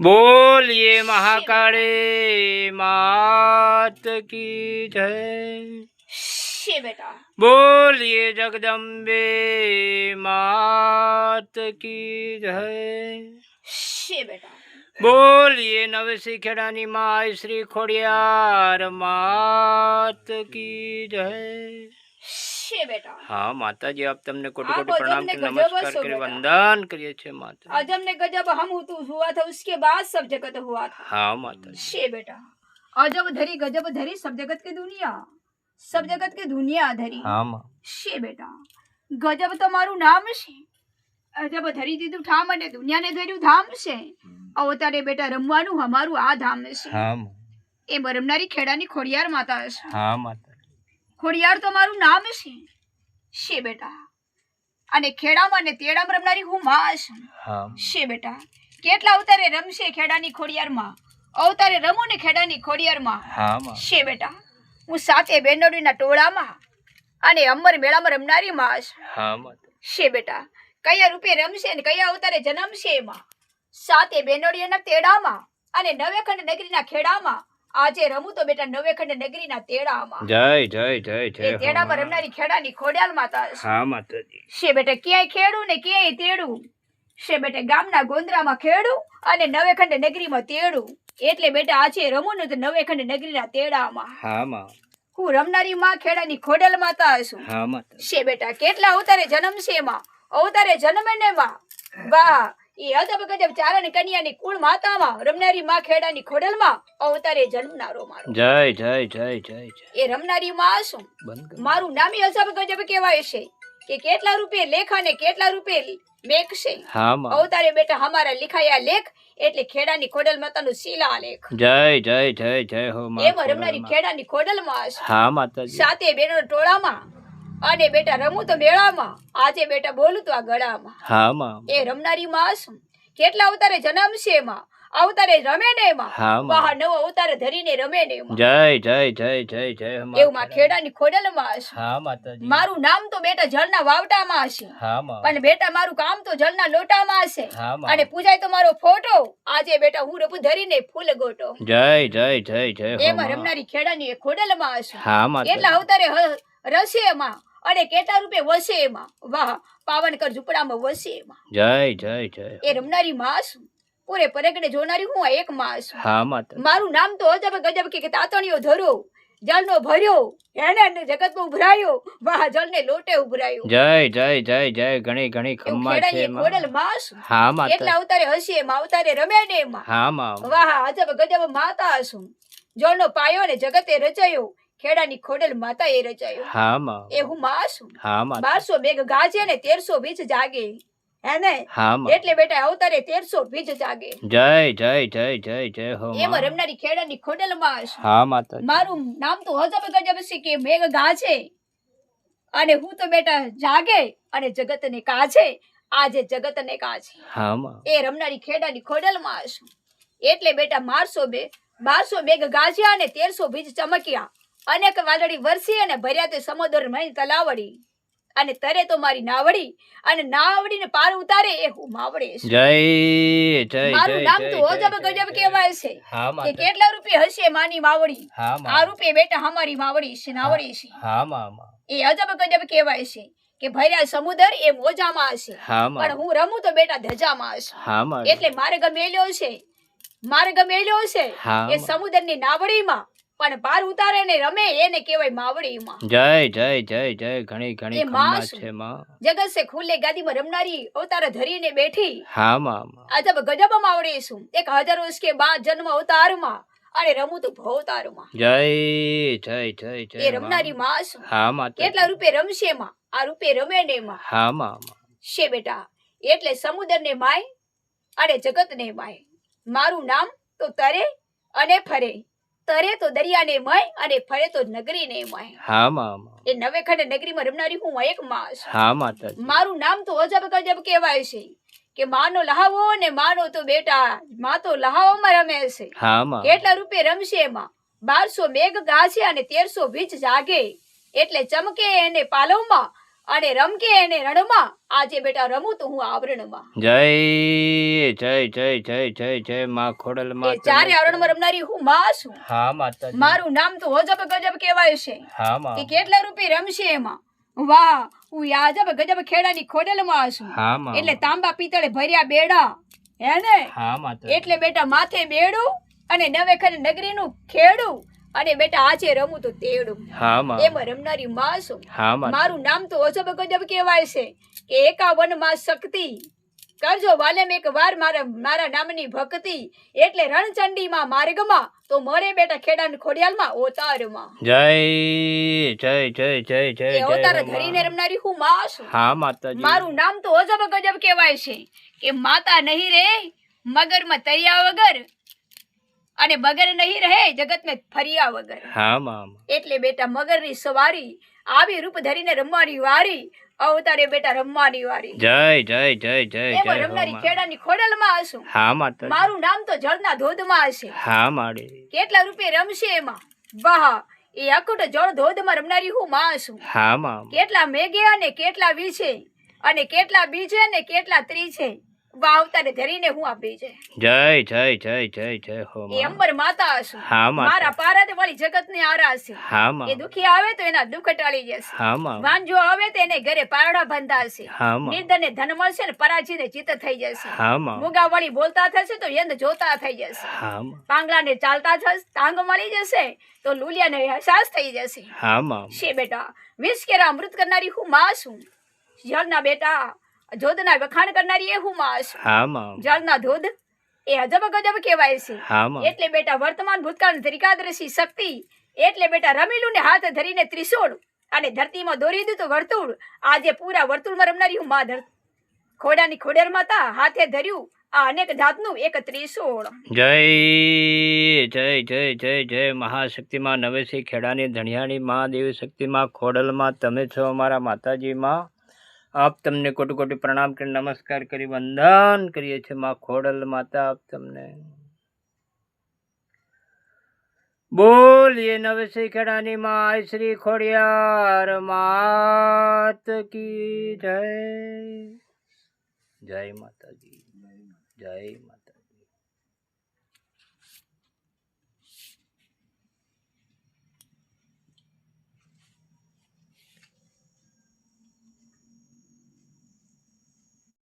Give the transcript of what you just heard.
બોલીએ મહાકાળી માત કી જય શી બેટા બોલીએ જગદંબે માત કી જય શી બેટા બોલીએ નવસી ખેડાની માય શ્રી ખોડિયાર માત કી જય શી બેટા હા માતાજી આપ તમને કોટી આ કોટી પ્રણામ ગજબને કરી ગજબ નમસ્કાર હશો કરી બેટા. વંદન કરીએ છીએ માતા अजब ने गजब हम हूँ तू हुआ था उसके बाद सब जगत हुआ था હા માતાજી शे बेटा अजब धरी गजब धरी सब जगत की दुनिया सब जगत की दुनिया धरी હા માં શે બેટા ગજબ તો મારું નામ છે અજબ ધરી દીધું ઠામ અને દુનિયાને ધર્યું ધામ છે અવતારે બેટા રમવાનું અમારું આ ધામ છે હા માં એ રમનારી ખેડાની ખોડિયાર માતા છે હા માતા ખોડિયાર તો મારું નામ છે. શે બેટા. અને ખેડામાં ને તેડામાં રમનારી હું માં છું. શે બેટા. કેટલા અવતારે રમશે ખેડાની ખોડિયારમાં? અવતારે રમો ને ખેડાની ખોડિયારમાં. છે શે બેટા. હું સાથે બેનડીના ટોળામાં અને અમર મેળામાં રમનારી માં છું. છે બેટા. કયા રૂપે રમશે ને કયા અવતારે જન્મશે એમાં સાતે બેનોડિયાના તેડામાં અને નવેખંડ નગરીના ખેડામાં આજે રમું તો બેટા નવેખંડ નગરીના તેડામાં. જય જય જય જય તેડામાં રમનારી ખેડાની ખોડિયાલ માતા હા માતાજી. છે બેટા ક્યાંય ખેડું ને ક્યાંય તેડું? છે બેટા ગામના ગોંદરામાં ખેડું અને નવેખંડ નગરીમાં તેડું. એટલે બેટા આજે રમું ને તો નવેખંડ નગરીના તેડામાં. હા માં. હું રમનારી માં ખેડાની ખોડેલ માતા છું. હા માતા છે બેટા કેટલા અવતારે જન્મ છે માં? અવતારે જન્મે ને માં? વાહ એ અજબ ગજબ ચારણ કન્યાની કુળ માતામાં રમનારી માં ખેડાની ખોડલમાં અવતારે જન્મનારો મારો. જય જય જય જય જય. એ રમનારી માં શું મારું નામ ય અજબ ગજબ કહેવાય છે કે કેટલા રૂપે લેખા ને કેટલા રૂપે મેકશે છે. અવતારે બેટા અમારા લિખાયા લેખ એટલે ખેડાની ખોડલ માતાનું શિલા લેખ જય જય જય જય હો માં. એમાં રમનારી ખેડાની ખોડલમાં હા માતાજી. સાતે બેનો ટોળામાં અને બેટા રમું તો મેળામાં. આજે બેટા બોલું તો આ ગળામાં. હા માં. એ રમનારી માં શું કેટલા અવતારે જન્મ છે એમાં? અવતારે રમે ને માં હા માં. નવો અવતારે ધરીને રમે ને માં જય જય જય જય જય હો માં એવું માં ખેડાની ખોડલમાં છે હા માતાજી. મારું નામ તો બેટા જળના વાવટામાં છે હા માં. પણ બેટા મારું કામ તો જળના લોટામાં છે હા અને માં પૂજાય તો મારો ફોટો. આજે બેટા હું રપુ ધરીને ફૂલ ગોટો. જય જય જય જય એમાં રમનારી ખેડાની ખોડલ માં છે હા કેટલા અવતારે હ- રસે એમાં? અને કેટલા રૂપે વસે એમાં વાહ પાવનકર ઝુંપડામાં વસે એમાં જય જય જય. એ રમનારી માં છું પૂરે પરેગડે જોનારી હું એક માં છું હા માતા. મારું નામ તો અજબ ગજબ કે તાતણીઓ ધરો. જલનો ભર્યો એને ને જગતમાં ઉભરાયો. વાહ જલને લોટે ઉભરાયો. જય જય જય જય. ઘણી ઘણી ખમ્મા છે માં. ખોડલ માં હા કેટલા માતા અવતારે હશે એમાં અવતારે રમે ને એમાં હા માં વાહ અજબ ગજબ માતા છું જળનો પાયો ને જગતે રચાયો. ખેડાની ખોડેલ માતા એ રચાયો. હા માં એ હું માં છું હા માં બારસો બેગ ગાજે ને તેરસો બીજ જાગે. હે ને? હા માં એટલે બેટા અવતારે તેરસો બીજ જાગે. જય જય જય જય જય હો એમાં માં રમનારી ખેડાની ખોડેલમાં છું હા માતા મારું નામ તો હજબ ગજબ છે કે મેઘ ગાજે. અને હું તો બેટા જાગે અને જગતને કાજે. આજે જગતને કાજે. હા માં એ રમનારી ખેડાની ખોડલમાં છું એટલે બેટા મારસો બે બારસો મેઘ ગાજ્યા અને તેરસો બીજ ચમક્યા. અનેક વાદળી વરસી અને ભર્યા તે સમુદ્ર મહી તલાવડી. અને તરે તો મારી નાવડી અને નાવડીને પાર ઉતારે એ હું માવડે છું જય જય મારું નામ તો ઓજબ ગજબ કહેવાય છે. હા કે કેટલા રૂપિયા હશે માની માવડી? હા આ માં રૂપે બેટા અમારી માવડી છે નાવડી છે હા માં માં એ અજબ ગજબ કહેવાય છે કે ભર્યા સમુદ્ર એ મોજામાં હશે. પણ હું રમું તો બેટા ધજામાં હશે. હા માં એટલે મારે ગમેલો છે. માર્ગ મેલ્યો છે એ સમુદ્રની નાવડીમાં. પણ પાર ઉતારે ને રમે એને કહેવાય માવડીમાં. જય જય જય જય ઘણી ઘણી ખમ્મા છે માં. જગત સે ખુલ્લે ગાદીમાં રમનારી અવતાર ધરીને બેઠી. હા માં અજબ ગજબ માવડી છું એક હજાર વર્ષ કે બાદ જન્મ અવતારમાં અને રમું તો ભવતારમાં. જય જય જય જય એ રમનારી માં. છું હા માં કેટલા રૂપે રમશે માં? આ રૂપે રમે ને માં. હા માં. છે બેટા? એટલે સમુદ્ર ને માય અને જગતને માય. મારું નામ તો તરે અને ફરે. તરે તો દરિયાને મય અને ફરે તો નગરીને મય. હા માં એ નવે નવેખંડ નગરીમાં રમનારી હું એક માં છું હા માતા મારું નામ તો અજબ ગજબ કહેવાય છે કે માનો લહાવો ને માનો તો બેટા. માં તો લહાવોમાં રમે છે. હા માં કેટલા રૂપે રમશે એમાં? બારસો મેઘ ગાશે અને તેરસો વીજ જાગે. એટલે ચમકે એને પાલવમાં. અને રમકે એને રણમાં. આજે બેટા રમું તો હું આવરણમાં. જય જય જય જય જય જય માં ખોડલ માં ચારે આવરણમાં રમનારી હું માં છું. હા માતા મારું નામ તો અજબ ગજબ કહેવાય છે. હા કે કેટલા રૂપી રમશે એમાં? વાહ હું યાજબ ગજબ ખેડાની ખોડલમાં છું. હા માં. એટલે તાંબા પિત્તળે ભર્યા બેડા. હે ને? હા માતા એટલે બેટા માથે બેડું અને નવે ખરે નગરીનું ખેડું. અને બેટા આજે રમું તો તેડું. હા માં. એમાં રમનારી માં છું હા માં. મારું નામ તો અજબ ગજબ કહેવાય છે. કે એકાવનમાં શક્તિ. કરજો વાલેમ એક વાર મારા મારા નામની ભક્તિ. એટલે રણચંડીમાં માર્ગમાં તો મરે બેટા ખેડાન ખોડિયાલમાં ઓતારમાં. જય જય જય જય જય જય અવતાર ધરીને રમનારી હું માં છું હા માતાજી. મારું નામ તો અજબ ગજબ કહેવાય છે. કે માતા નહીં રે મગરમાં તર્યા વગર અને મગર નહીં રહે જગત મેં ફર્યા વગર. હા એટલે બેટા મગરની સવારી આવી રૂપ ધરીને રમવાની વારી અવતારે બેટા રમવાની વારી. જય જય જય જય જય રમનારી ખેડાની ખોડલમાં હશું. હા માતા મારું નામ તો જળના ધોધમાં હશે. હા માડે. કેટલા રૂપિયા રમશે એમાં? વાહ એ અકુટ જળ ધોધમાં રમનારી હું માં છું હા માં કેટલા મેઘે અને કેટલા વીછે અને કેટલા બીજે અને કેટલા ત્રીજે. વાહ અવતારે ધરીને હું આપી છે. જય જય જય જય જય હો એ અંબર માતા હશું. હા મારા માતા વાળી જગત ને છે. હા એ દુખી આવે તો એના દુઃખ ટાળી જશે. હા માં. વાંજો આવે તો એને ઘરે પારડા બંધાશે હા માં. નિર્ધન ધન મળશે ને પરાજીને ચિત્ત થઈ જશે. હા માં. મુગા વાળી બોલતા થશે તો યંદ જોતા થઈ જશે. હા માં. પાંગલા ને ચાલતા થશે તાંગ મળી જશે તો લુલિયા ને અહેસાસ થઈ જશે. હા માં. છે બેટા? વિશ્કેરા કેરા અમૃત કરનારી હું માં છું. જળના બેટા ધોધના વખાણ કરનારી એ હું માં હા માં. જળના ધોધ એ અજબ ગજબ કહેવાય છે. હા માં. એટલે બેટા વર્તમાન ભૂતકાળ ત્રિકાદર્શી શક્તિ. એટલે બેટા રમીલું ને હાથ ધરીને ત્રિશૂળ અને ધરતીમાં દોરી દીધું વર્તુળ. આજે પૂરા વર્તુળમાં રમનારી હું મા ધર. ખોડાની ખોડેર માતા હાથે ધર્યું આ અનેક જાતનું એક ત્રિશૂળ. જય જય જય જય જય મહાશક્તિમાં નવેસી ખેડાની ધણિયાણી મહાદેવી શક્તિમાં ખોડલમાં તમે છો અમારા માતાજીમાં આપ તમને કોટી કોટી પ્રણામ કરી નમસ્કાર કરી વંદન કરીએ છીએ માં ખોડલ માતા આપ તમને. બોલીએ નવેસી ખેડાની માં શ્રી ખોડિયાર માત કી જય. જય માતાજી. જય માતા